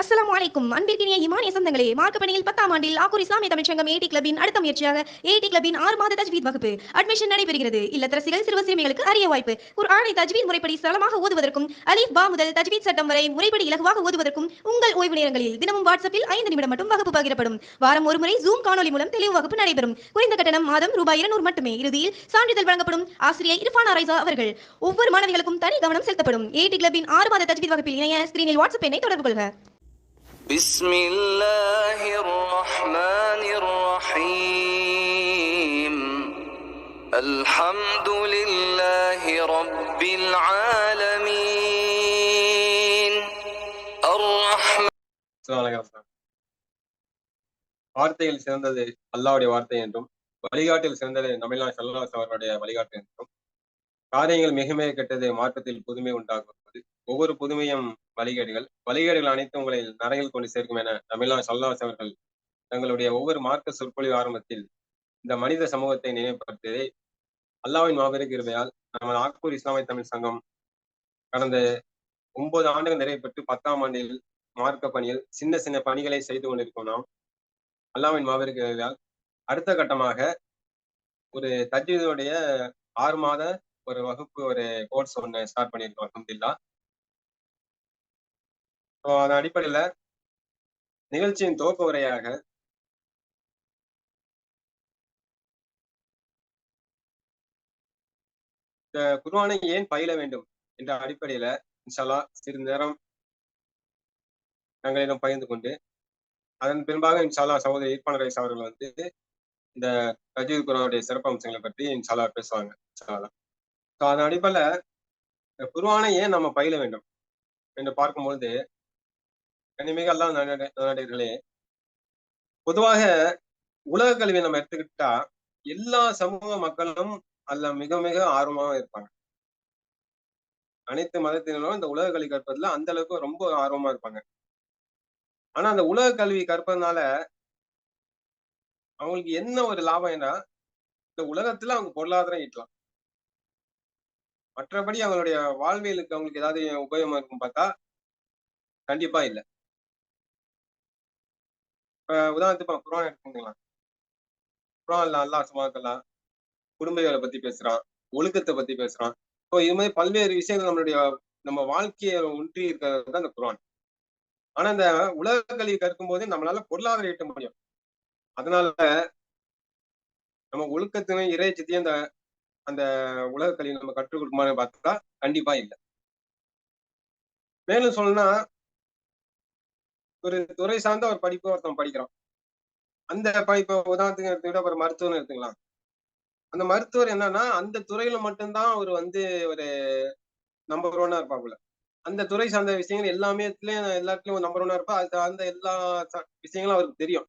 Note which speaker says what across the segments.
Speaker 1: அஸ்லாம் வலைக்கும் அன்பிற்கினிய இமானிய சொந்தங்களே மார்க்க பணியில் பத்தாம் ஆண்டில் ஆக்கூர் இஸ்லாமிய தமிழ்ச்சங்கம் ஏடி கிளப்பின் அடுத்த முயற்சியாக ஏடி கிளப்பின் ஆறு மாத தஜ்வீத் வகுப்பு அட்மிஷன் நடைபெறுகிறது. இல்லத்தரசிகள் சிறுவ சிறுமிகளுக்கு அரிய வாய்ப்பு. குர்ஆனை தஜ்வீத் முறைப்படி சரளமாக ஓதுவதற்கும் அலிஃப் பா முதல் தஜ்வீத் சட்டம் வரை முறைப்படி இலகுவாக ஓதுவதற்கும் உங்கள் ஓய்வு நேரங்களில் தினமும் வாட்ஸ்அப்பில் ஐந்து நிமிடம் மட்டும் வகுப்பு பகிரப்படும். வாரம் ஒரு முறை ஜூம் காணொலி மூலம் தெளிவு வகுப்பு நடைபெறும். குறைந்த கட்டணம் மாதம் ரூபாய் இருநூறு மட்டுமே இறுதியில் சான்றிதழ் வழங்கப்படும் ஆசிரியர் இரஃபான் அரைசா அவர்கள். ஒவ்வொரு மாணவிகளுக்கும் தனி கவனம் செலுத்தப்படும். ஏடி கிளப்பின் ஆறு மாத தஜ்வீத் வகுப்பில் இணைய ஸ்கிரீனில் வாட்ஸ்அப் எண்ணை தொடர்பு கொள்க.
Speaker 2: بسم الله الرحمن الرحيم الحمد لله رب العالمين الرحمن
Speaker 3: அஸ்ஸலாமு அலைக்கும் அஸ்ஸலாம். வார்த்தையில் சிறந்தது அல்லாஹ்வுடைய வார்த்தை என்றும் வழிகாட்டில் சிறந்தது நபிலா சல்லாஸ் அவர்களுடைய வழிகாட்டு என்றும் காரியங்கள் மிக மிக கெட்டது மார்க்கத்தில் புதுமை உண்டாக்குவது ஒவ்வொரு புதுமையும் வழிகேடுகள் வழிகேடுகள் அனைத்தும் உங்களை நரையில் கொண்டு சேர்க்கும் என நபிலா சல்லாஸ் அவர்கள் தங்களுடைய ஒவ்வொரு மார்க்க சொற்பொழிவு ஆரம்பத்தில் இந்த மனித சமூகத்தை நினைவுபடுத்தியதை அல்லாஹ்வின் மாபெரும் கிருபையால் நமது ஆக்கூர் இஸ்லாமிய தமிழ் சங்கம் கடந்த ஒன்பது ஆண்டுகள் நிறைவேற்று பெற்று பத்தாம் ஆண்டில் மார்க்க பணியில் சின்ன சின்ன பணிகளை செய்து கொண்டிருக்கோம் நாம். அல்லாவின் மாபெருக்கிறால் அடுத்த கட்டமாக ஒரு தஜ்வீதனுடைய ஆறு மாத ஒரு வகுப்பு ஒரு கோர்ஸ் ஒன்று ஸ்டார்ட் பண்ணியிருக்கோம் அல்ஹம்துலில்லா. ஸோ அதன் அடிப்படையில நிகழ்ச்சியின் துவக்க உரையாக இந்த ஏன் பயில வேண்டும் என்ற அடிப்படையில இன்ஷாலா சிறிது நேரம் தங்களிடம் பகிர்ந்து கொண்டு அதன் பின்பாக இன்ஷாலா சகோதரி ஈர்ப்பான ரைஸ் அவர்கள் வந்து இந்த ரஜீவ் குரானுடைய சிறப்பு அம்சங்களை பற்றி இன்ஷாலா பேசுவாங்க இன்ஷாலா ஸோ அதன் அடிப்படையில குருவானை ஏன் நம்ம பயில வேண்டும் என்று பார்க்கும்பொழுது கனிமிக எல்லாம் நடிகர்களே பொதுவாக உலக கல்வியை நம்ம எடுத்துக்கிட்டா எல்லா சமூக மக்களும் அதுல மிக மிக ஆர்வமாக இருப்பாங்க. அனைத்து மதத்தினரும் இந்த உலக கல்வி கற்பதுல அந்த அளவுக்கு ரொம்ப ஆர்வமா இருப்பாங்க. ஆனா அந்த உலக கல்வி கற்பதுனால அவங்களுக்கு என்ன ஒரு லாபம் என்ன இந்த உலகத்துல அவங்க பொருளாதாரம் ஈட்டலாம். மற்றபடி அவங்களுடைய வாழ்வியலுக்கு அவங்களுக்கு ஏதாவது உபயோகமா இருக்கும் பார்த்தா கண்டிப்பா இல்லை. இப்ப உதாரணத்துக்கு குரான் எடுத்துக்கலாம் குரான்ல அல்லா சுமாக்கல்லா குடும்பங்களை பத்தி பேசுறான் ஒழுக்கத்தை பத்தி பேசுறான். ஸோ இது மாதிரி பல்வேறு விஷயங்கள் நம்மளுடைய நம்ம வாழ்க்கையை ஒன்றி இருக்கிறது தான் அந்த குரான் ஆனா இந்த உலக கல்வி கற்கும் போது நம்மளால பொருளாதாரம் ஈட்ட முடியும். அதனால நம்ம ஒழுக்கத்தினையும் இறைச்சத்தையும் அந்த அந்த உலக கல்வி நம்ம கற்றுக் கொடுக்குமான்னு பார்த்தா கண்டிப்பா இல்லை. மேலும் சொல்லணும்னா ஒரு துறை சார்ந்த ஒரு படிப்பு ஒருத்தன் படிக்கிறான். அந்த படிப்பை உதாரணத்துக்கு எடுத்துக்கிட்டா ஒரு மருத்துவம் எடுத்துக்கலாம். அந்த மருத்துவர் என்னன்னா அந்த துறையில மட்டும்தான் அவர் வந்து ஒரு நம்பர் ஒன்னா இருப்பாப்புல அந்த துறை சார்ந்த விஷயங்கள் எல்லாமே எல்லாத்துலயும் நம்பர் ஒன்னா இருப்பா அது அந்த எல்லா விஷயங்களும் அவருக்கு தெரியும்.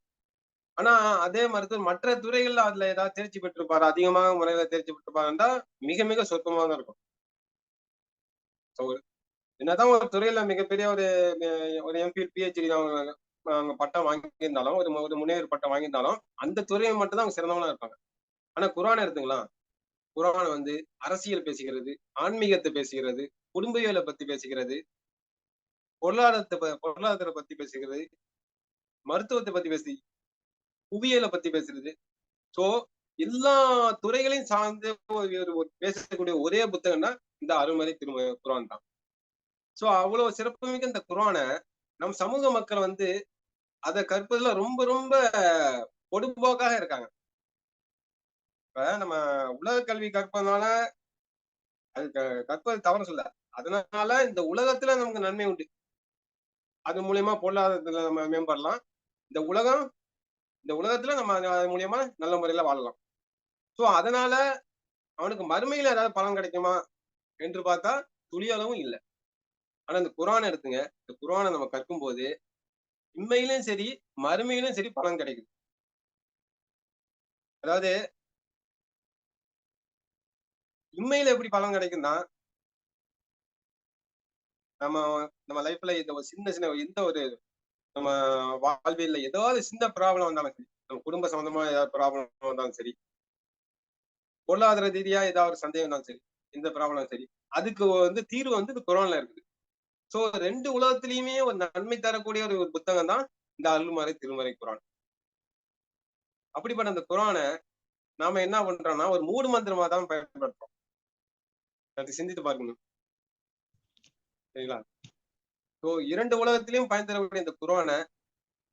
Speaker 3: ஆனா அதே மருத்துவர் மற்ற துறைகள்ல அதுல ஏதாவது தேர்ச்சி பெற்றிருப்பாரு? அதிகமாக முறையில தேர்ச்சி பெற்றிருப்பாருன்றா மிக மிக சொற்பமாக தான் இருக்கும். என்னதான் ஒரு துறையில மிகப்பெரிய ஒரு ஒரு எம்பிஎல் பிஹெச்டி அவங்க பட்டம் வாங்கியிருந்தாலும் ஒரு ஒரு முனைவர் பட்டம் வாங்கியிருந்தாலும் அந்த துறையை மட்டும் தான் அவங்க சிறந்தவங்களா இருப்பாங்க. ஆனா குரான் எடுத்துங்களா? குரான் வந்து அரசியல் பேசுகிறது ஆன்மீகத்தை பேசுகிறது குடும்பியலை பத்தி பேசுகிறது பொருளாதாரத்தை பொருளாதாரத்தை பத்தி பேசுகிறது மருத்துவத்தை பத்தி பேசி புவியியலை பத்தி பேசுறது. சோ எல்லா துறைகளையும் சார்ந்து ஒரு பேசக்கூடிய ஒரே புத்தகம்னா இந்த அருமறை திரும குரான் தான். சோ அவ்வளவு சிறப்புமிக்க இந்த குரானை நம் சமூக மக்கள் வந்து அதை கற்பதுல ரொம்ப ரொம்ப பொடுபோக்காக இருக்காங்க. இப்ப நம்ம உலக கல்வி கற்பதுனால அது கற்பது தவறு சொல்ல. அதனால இந்த உலகத்துல நமக்கு நன்மை உண்டு. அது மூலியமா பொருளாதாரத்துல நம்ம மேம்படலாம். இந்த உலகம் இந்த உலகத்துல நம்ம அது மூலியமா நல்ல முறையில வாழலாம். சோ அதனால அவனுக்கு மறுமையில ஏதாவது பலன் கிடைக்குமா என்று பார்த்தா துளியளவும் இல்லை. ஆனா இந்த குரான் எடுத்துங்க. இந்த குரானை நம்ம கற்கும் போது இம்மையிலும் சரி மறுமையிலும் சரி பலன் கிடைக்குது. அதாவது இம்மையில எப்படி பலன் கிடைக்கும்னா நம்ம நம்ம லைஃப்ல இந்த ஒரு சின்ன சின்ன எந்த ஒரு நம்ம வாழ்வியல்ல ஏதாவது சின்ன ப்ராப்ளம் வந்தாலும் சரி நம்ம குடும்ப சம்பந்தமா ஏதாவது ப்ராப்ளம் வந்தாலும் சரி பொருளாதார ரீதியா ஏதாவது ஒரு சந்தேகம் இருந்தாலும் சரி எந்த ப்ராப்ளம் சரி அதுக்கு வந்து தீர்வு வந்து இந்த குரான்ல இருக்குது. சோ ரெண்டு உலகத்திலயுமே ஒரு நன்மை தரக்கூடிய ஒரு புத்தகம் தான் இந்த அருள்மறை திருமறை குரான். அப்படிப்பட்ட அந்த குரானை நாம என்ன பண்றோம்னா ஒரு மூடு மந்திரமா தான் பயன்படுத்துறோம். அது சிந்தித்து பார்க்கணும். சரிங்களா? ஸோ இரண்டு உலகத்திலையும் பயன் தரக்கூடிய இந்த குரானை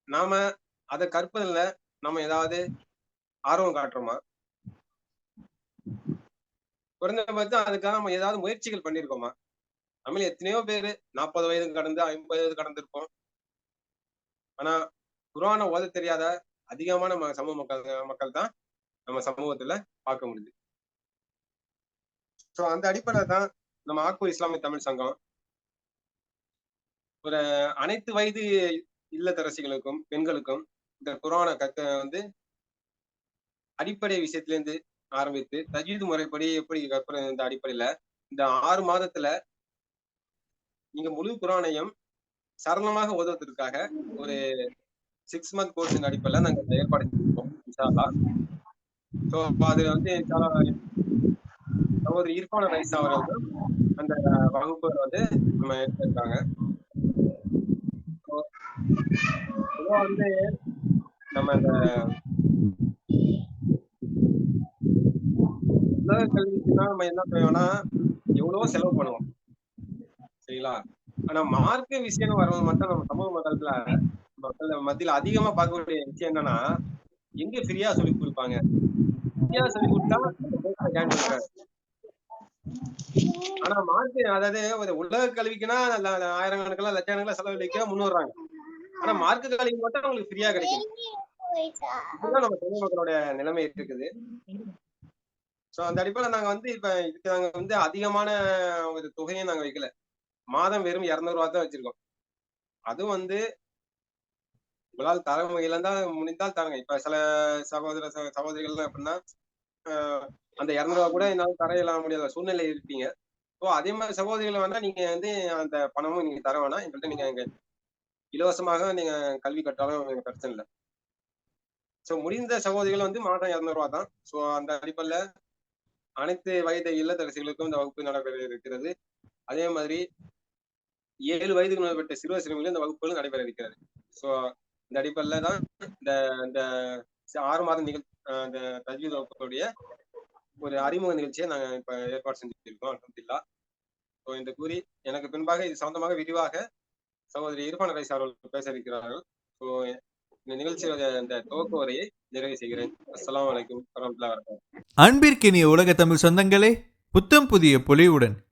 Speaker 3: நாம அதை கற்பதில் நம்ம ஏதாவது ஆர்வம் காட்டுறோமா? குறைந்தபட்சம் அதுக்காக நம்ம ஏதாவது முயற்சிகள் பண்ணியிருக்கோமா? தமிழ் எத்தனையோ பேரு நாற்பது வயது கடந்து ஐம்பது வயது கடந்திருப்போம். ஆனா குரான ஓத தெரியாத அதிகமான ம- சமூக மக்கள் மக்கள் தான் நம்ம சமூகத்துல பார்க்க முடியுது. ஸோ அந்த அடிப்படையில் தான் நம்ம ஆக்கூர் இஸ்லாமிய தமிழ் சங்கம். ஒரு அனைத்து வயது இல்லத்தரசிகளுக்கும் பெண்களுக்கும் இந்த குரான கத்த வந்து அடிப்படை விஷயத்திலேருந்து ஆரம்பித்து தஜீது முறைப்படி எப்படி கற்பனை இந்த அடிப்படையில இந்த ஆறு மாதத்துல நீங்க முழு குரானையும் சரளமாக ஓதுவதற்காக ஒரு சிக்ஸ் மந்த் கோர்ஸ் அடிப்படையில நாங்கள் ஏற்பாடு செஞ்சிருக்கோம் ஸோ அது வந்து இன்ஷா அல்லாஹ் சகோதரி இர்ஃபான ரைஸ் அவர்கள் அந்த வகுப்பு வந்து நம்ம எடுத்திருக்காங்க வந்து நம்ம இந்த உலக கல்விக்குன்னா நம்ம என்ன பண்ணுவோம்னா எவ்வளவோ செலவு பண்ணுவோம். சரிங்களா ஆனா மார்க்க விஷயம் வருவது மட்டும் நம்ம சமூக மக்கள்ல மக்கள் மத்தியில அதிகமா பார்க்கக்கூடிய விஷயம் என்னன்னா எங்க ஃப்ரீயா சொல்லி கொடுப்பாங்க. ஃப்ரீயா சொல்லி கொடுத்தா ஜாயின் பண்ணுறாங்க ஆனா மார்க்கு அதாவது ஒரு உலக கல்விக்குன்னா ஆயிரம் கணக்கெல்லாம் ஆயிரக்கணக்கில் லட்சக்கணக்கில் செலவழிக்க முன்னுறாங்க. ஆனா மார்க்கு கல்வி மட்டும் உங்களுக்கு ஃப்ரீயா கிடைக்கும். இதுதான் நம்ம தமிழ் மக்களோட நிலைமை இருக்குது. சோ அந்த அடிப்படையில் நாங்க வந்து இப்ப இதுக்கு நாங்க வந்து அதிகமான ஒரு தொகையை நாங்க வைக்கல. மாதம் வெறும் இரநூறுவா ரூபா தான் வச்சிருக்கோம். அதுவும் வந்து உங்களால் தர இழந்தால் முடிந்தால் தரங்க. இப்ப சில சகோதர சகோதரிகள் எப்படின்னா ஆஹ் அந்த இரநூறுவா ரூபா கூட என்னால தர இயலாம முடியாத சூழ்நிலை இருப்பீங்க. ஸோ அதே மாதிரி சகோதரிகள் வேணா நீங்க வந்து அந்த பணமும் நீங்க தர வேணாம். எங்கள்கிட்ட நீங்க எங்க இலவசமாக நீங்க கல்வி கட்டாலும் எனக்கு பிரச்சனை இல்லை. ஸோ முடிந்த சகோதரிகள் வந்து மாதம் இரநூறுவா தான். ஸோ அந்த அடிப்படையில் அனைத்து வயது இல்லத்தரசிகளுக்கும் இந்த வகுப்பு நடைபெற இருக்கிறது. அதே மாதிரி ஏழு வயதுக்கு மேற்பட்ட சிறுவர் சிறுமிகளும் இந்த வகுப்புகளும் நடைபெற இருக்கிறது. ஸோ இந்த அடிப்படையில் தான் இந்த இந்த ஆறு மாதம் நிகழ் இந்த தஜ்வீத் வகுப்புடைய ஒரு அறிமுக நிகழ்ச்சியை நாங்கள் இப்போ ஏற்பாடு செஞ்சுருக்கோம் அலமதுல்லா ஸோ இந்த கூறி எனக்கு பின்பாக இது சம்பந்தமாக விரிவாக சகோதரி இருப்பான ரைஸ் அவர்கள் பேச இருக்கிறார்கள். ஸோ இந்த நிகழ்ச்சியோட இந்த துவக்க உரையை நிறைவு செய்கிறேன். அஸ்லாம் வலைக்கும் வரமத்துல்லாஹி வரகாத்துஹு
Speaker 4: அன்பிற்கினிய உலக தமிழ் சொந்தங்களே புத்தம் புதிய பொலிவுடன்